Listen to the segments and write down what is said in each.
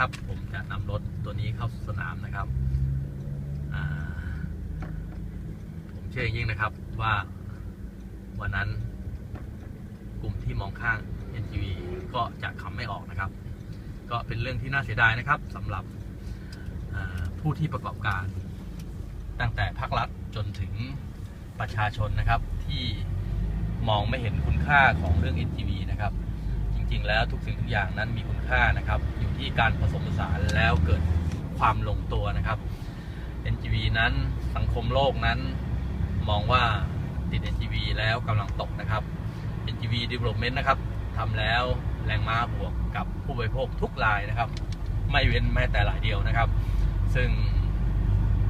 นะครับ ผมจะนำรถตัวนี้เข้าสนามนะครับผมเชื่ออย่างยิ่งนะครับว่าวันนั้นกลุ่มที่มองข้าง NGV ก็จะคำไม่ออกนะครับ ก็เป็นเรื่องที่น่าเสียดายนะครับสำหรับผู้ที่ประกอบการตั้งแต่ภาครัฐจนถึงประชาชนนะครับที่มองไม่เห็นคุณค่าของเรื่อง NGV นะครับ จริงแล้วทุกสิ่งทุกอย่างนั้นมีคุณค่านะครับ อยู่ที่การผสมผสานแล้วเกิดความลงตัวนะครับ NGV นั้นสังคมโลกนั้น มองว่าติด NGV แล้วกำลังตกนะครับ NGV Development นะครับทำแล้วแรงม้าบวกกับผู้บริโภคทุกรายนะครับ ไม่เว้นแม้แต่รายเดียวนะครับ ซึ่ง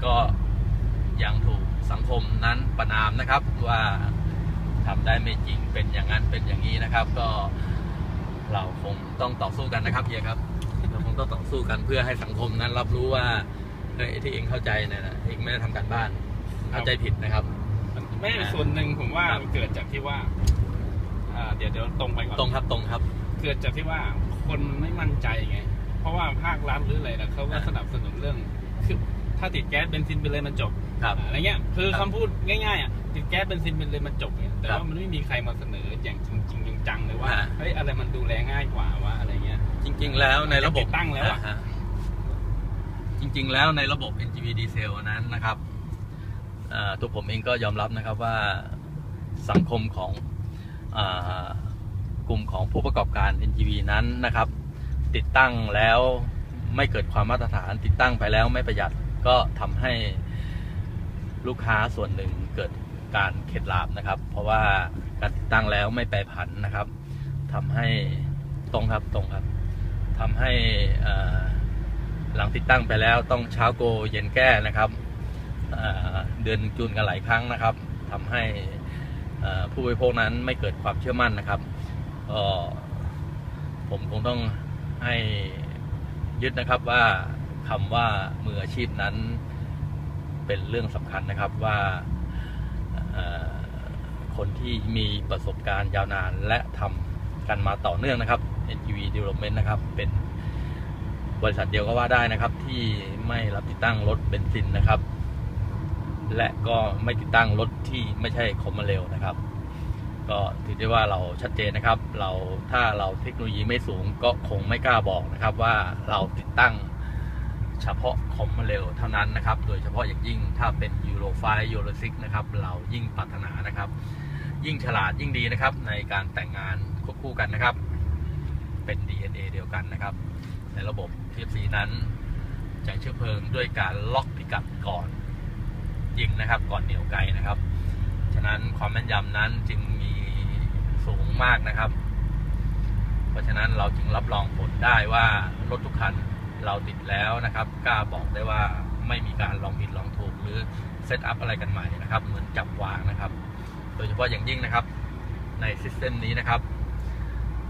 ก็ยังถูกสังคมนั้นประนามนะครับว่าทำได้ไม่จริงเป็นอย่างนั้นเป็นอย่างนี้นะครับ ก็ เราคงต้องต่อสู้กันนะครับเฮียครับ เราคงต้องต่อสู้กันเพื่อให้สังคมนั้นรับรู้ว่าเฮ้ยที่เองเข้าใจเนี่ยนะเองไม่ได้ทำการบ้านเข้าใจผิดนะครับ ไม่ส่วนหนึ่งผมว่าครับ มันเกิดจากที่ว่าอ่า เดี๋ยวเดี๋ยวตรงไปก่อน ตรงครับตรงครับ เกิดจากที่ว่าคนไม่มั่นใจไง เพราะว่าภาครัฐหรืออะไรนะเขาก็อ่า สนับสนุนเรื่องคือ ถ้าติดแก๊สเบนซินไปเลยมันจบครับ อะไรเงี้ยคือครับคำพูดง่ายๆอะติดแก๊สเบนซินไปเลยมันจบเนี่ยแต่ครับว่ามันไม่มีใครมาเสนออย่างจริงจริงๆจังๆเลยว่าอ่าเฮ้ยอะไรมันดูแลง่ายกว่าว่าอะไรเงี้ย จริง ๆ แล้วในระบบติดตั้งแล้วอะาฮะจริง ๆ แล้วในระบบ NGV Diesel นั้นนะครับเอ่อตัวผมเองก็ยอมรับนะครับว่าสังคมของอากลุ่มของผู้ประกอบการ NGV นั้นนะครับ ติดตั้งแล้วไม่เกิดความมาตรฐาน ติดตั้งไปแล้วไม่ประหยัด ก็ทำให้ลูกค้าส่วนหนึ่งเกิดการเข็ดหลาบนะครับ เพราะว่าการติดตั้งแล้วไม่แปรผันนะครับทำให้ตรงครับตรงครับทำให้หลังติดตั้งไปแล้วต้องเช้าโกเย็นแก้นะครับเดือนจูนกันหลายครั้งนะครับทำให้ผู้บริโภคนั้นไม่เกิดความเชื่อมั่นนะครับก็ผมคงต้องให้ยึดนะครับว่า คำว่ามืออาชีพนั้นเป็นเรื่องสำคัญนะครับว่าคนที่มีประสบการณ์ยาวนานและทำกันมาต่อเนื่องนะครับ NGV Development นะครับ เป็นบริษัทเดียวก็ว่าได้นะครับ ที่ไม่รับติดตั้งรถเบนซินนะครับ และก็ไม่ติดตั้งรถที่ไม่ใช่คอมมาเร็วนะครับ ก็ถือได้ว่าเราชัดเจนนะครับ เราถ้าเราเทคโนโลยีไม่สูงก็คงไม่กล้าบอกนะครับว่าเราติดตั้ง เฉพาะคอมมาเร็วเท่านั้นนะครับ โดยเฉพาะอย่างยิ่งถ้าเป็นยูโร5ยูโร6นะครับ เรายิ่งปรารถนานะครับ ยิ่งฉลาดยิ่งดีนะครับ ในการแต่งงานควบคู่กันนะครับ เป็น DNA เดียวกันนะครับ ในระบบ TFC นั้นจะเชื้อเพลิงด้วยการล็อกพิกัดก่อน ยิงนะครับ ก่อนเหนียวไกลนะครับ ฉะนั้นความแม่นยำนั้นจึงมีสูงมากนะครับ เพราะฉะนั้นเราจึงรับรองผลได้ว่ารถทุกคัน เราติดแล้วนะครับ กล้าบอกได้ว่าไม่มีการลองผิดลองถูกหรือเซตอัพอะไรกันใหม่นะครับ เหมือนจับวางนะครับ โดยเฉพาะอย่างยิ่งนะครับ ในซิสเต็มนี้นะครับ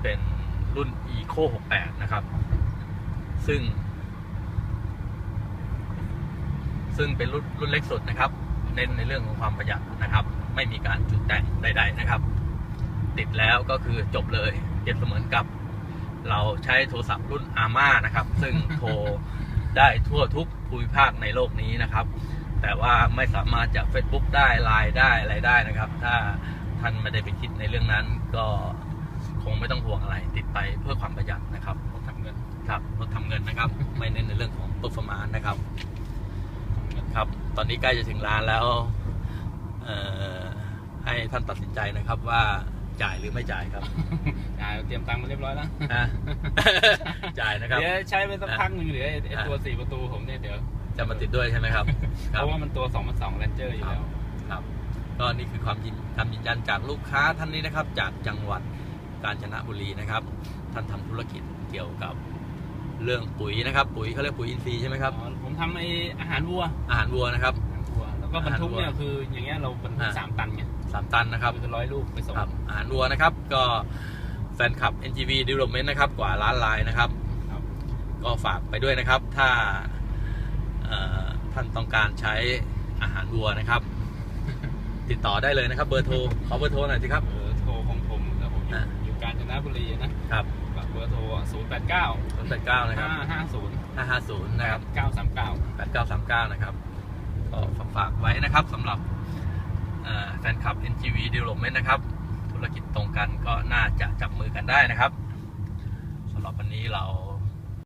เป็นรุ่น Eco 68 นะครับ ซึ่ง ซึ่งเป็นรุ่นรุ่นเล็กสุดนะครับ เน้นในเรื่องของความประหยัดนะครับ ไม่มีการจุดแต่งใด ๆ นะครับ ติดแล้วก็คือจบเลยเปรียบเสมือนกับ เราใช้โทรศัพท์รุ่นอาม่านะครับ ซึ่งโทรได้ทั่วทุกภูมิภาคในโลกนี้นะครับ แต่ว่าไม่สามารถจาก Facebook ได้ไลน์ได้อะไรได้นะครับ ถ้าท่านไม่ได้ไปคิดในเรื่องนั้นก็คงไม่ต้องห่วงอะไรติดไปเพื่อความประหยัดนะครับทำเงินครับรถทำเงินนะครับ ไม่เน้นในเรื่องของ performance นะครับทำเงินครับ ตอนนี้ใกล้จะถึงร้านแล้วเอ่อให้ท่านตัดสินใจนะครับว่า จ่ายหรือไม่จ่ายครับอ่าเตรียมตังค์มาเรียบร้อยแล้วฮะจ่ายนะครับ เดี๋ยวใช้ไปสักพักหนึ่งเดี๋ยวไอ้ไอ้อ่าตัวสี่ประตูผมเนี่ยเดี๋ยวจะมาติดด้วยใช่ไหมครับคเพรับราะว่ามันตัว2องพันสองแรนเจอร์อยู่แล้ว ครับก็นี่คือความยินคำยืนยันจากลูกค้าท่านนี้นะครับ จากจังหวัดกาญจนบุรีนะครับ ท่านทำธุรกิจเกี่ยวกับเรื่องปุ๋ยนะครับ ปุ๋ยเขาเรียกปุ๋ยอินทรีย์ใช่ไหมครับอ๋อผมทำไออาหารวัว อาหารวัวนะครับ ก็บรรทุกเนี่ยอาหารวัวคืออย่างเงี้ยเราบรรทุกอ่าสามตันไงสามตันนะครับคือร้อยลูกไปส่งครับอาหารวัวนะครับ ก็แฟนคลับ NGV Development นะครับกว่าล้านลายนะครับครับก็ฝากไปด้วยนะครับ ถ้าเอ่อท่านต้องการใช้อาหารวัวนะครับ ติดต่อได้เลยนะครับ เบอร์โทรขอเบอร์โทรหน่อยสิครับเบอร์โทรของผมแล้วผมอยู่อ่าอยู่กาญจนบุรีนะครับฝากเบอร์โทรศูนย์แปดเก้าศูนย์แปดเก้านะครับห้าห้าศูนย์ห้าห้าศูนย์นะครับเก้าสามเก้าแปดเก้าสามเก้านะครับ ก็ฝากไว้นะครับสำหรับแฟนคลับ NGV Development นะครับ ธุรกิจตรงกันก็น่าจะจับมือกันได้นะครับสำหรับวันนี้เรา